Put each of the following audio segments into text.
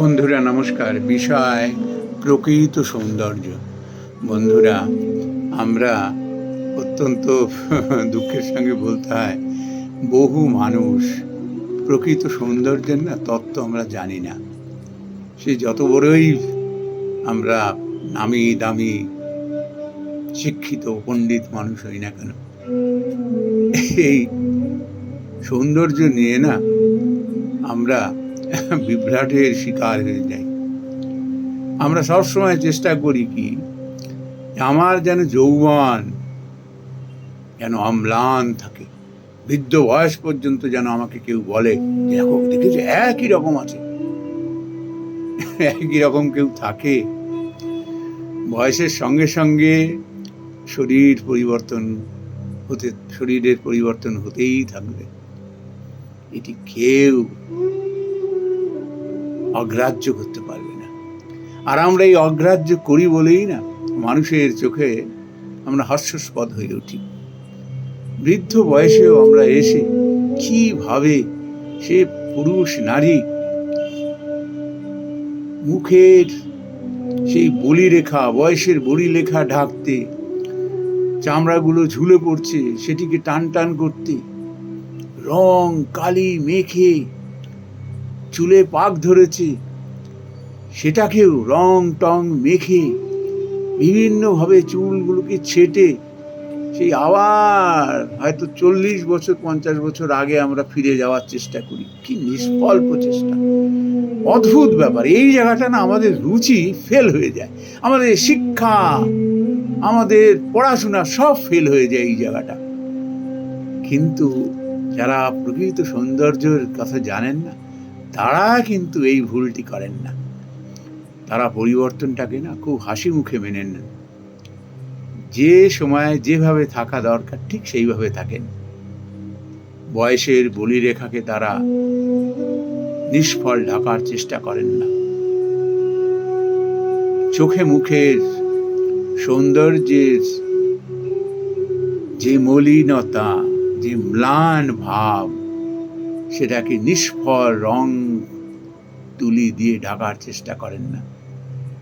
বন্ধুরা, নমস্কার। বিষয়, প্রকৃত সৌন্দর্য। বন্ধুরা, আমরা অত্যন্ত দুঃখের সঙ্গে বলতে হয়, বহু মানুষ প্রকৃত সৌন্দর্যের না তত্ত্ব আমরা জানি না। সে যত বড়ই আমরা নামি দামি শিক্ষিত পণ্ডিত মানুষ হই না কেন, এই সৌন্দর্য নিয়ে না আমরা বিভ্রাটের শিকার হয়ে যাই। আমরা সবসময় চেষ্টা করি কি, আমার যেন যৌবন যেন অম্লান থাকে। বৃদ্ধ বয়স পর্যন্ত যেন আমাকে কেউ বলে দেখেছ, একই রকম আছে। একই রকম কেউ থাকে। বয়সের সঙ্গে সঙ্গে শরীর পরিবর্তন হতে, শরীরের পরিবর্তন হতেই থাকবে। এটি কেউ অগ্রাহ্য করতে পারবে না। আর আমরা এই অগ্রাহ্য করি বলেই না, মানুষের চোখে আমরা হাস্যস্পদ হয়ে উঠি। বৃদ্ধ বয়সেও আমরা এসে কীভাবে সে পুরুষ নারী মুখের সেই বলি রেখা বয়সের বলি রেখা ঢাকতে, চামড়াগুলো ঝুলে পড়ছে, সেটিকে টান টান করতে, রং কালি মেখে চুলে পাক ধরেছে। সেটাকেও রং টং মেখে বিভিন্নভাবে চুলগুলোকে ছেটে সেই আবার হয়তো চল্লিশ বছর, পঞ্চাশ বছর আগে আমরা ফিরে যাওয়ার চেষ্টা করি। কি নিষ্ফল প্রচেষ্টা। অদ্ভুত ব্যাপার। এই জায়গাটা না আমাদের রুচি ফেল হয়ে যায়। আমাদের শিক্ষা, আমাদের পড়াশোনা সব ফেল হয়ে যায় এই জায়গাটা। কিন্তু যারা প্রকৃত সৌন্দর্যের কথা জানেন না তারা কিন্তু এই ভুলটি করেন না। তারা পরিবর্তনটাকে না খুব হাসি মুখে মেনে নেন। যে সময় যেভাবে থাকা দরকার, ঠিক সেইভাবে থাকেন। বয়সের বলিরেখাকে তারা নিষ্ফল ঢাকার চেষ্টা করেন না। চোখে মুখের সৌন্দর্যের যে মলিনতা, যে ম্লান ভাব সেটাকে নিষ্ফল রং তুলি দিয়ে ঢাকার চেষ্টা করেন না।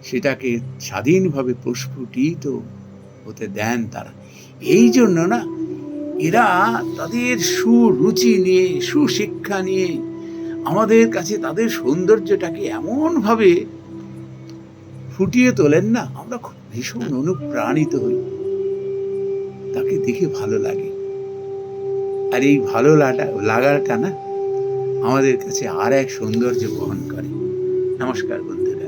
সেটাকে স্বাধীনভাবে প্রস্ফুটিত হতে দেন তারা। এই জন্য না, এরা তাদের সুরুচি নিয়ে, সুশিক্ষা নিয়ে আমাদের কাছে তাদের সৌন্দর্যটাকে এমনভাবে ফুটিয়ে তোলেন না, আমরা খুব ভীষণ অনুপ্রাণিত হই। তাকে দেখে ভালো লাগে। আর এই ভালো লাগা, লাগাটা না আমাদের কাছে আর এক সৌন্দর্য বহন করে। নমস্কার বন্ধুরা।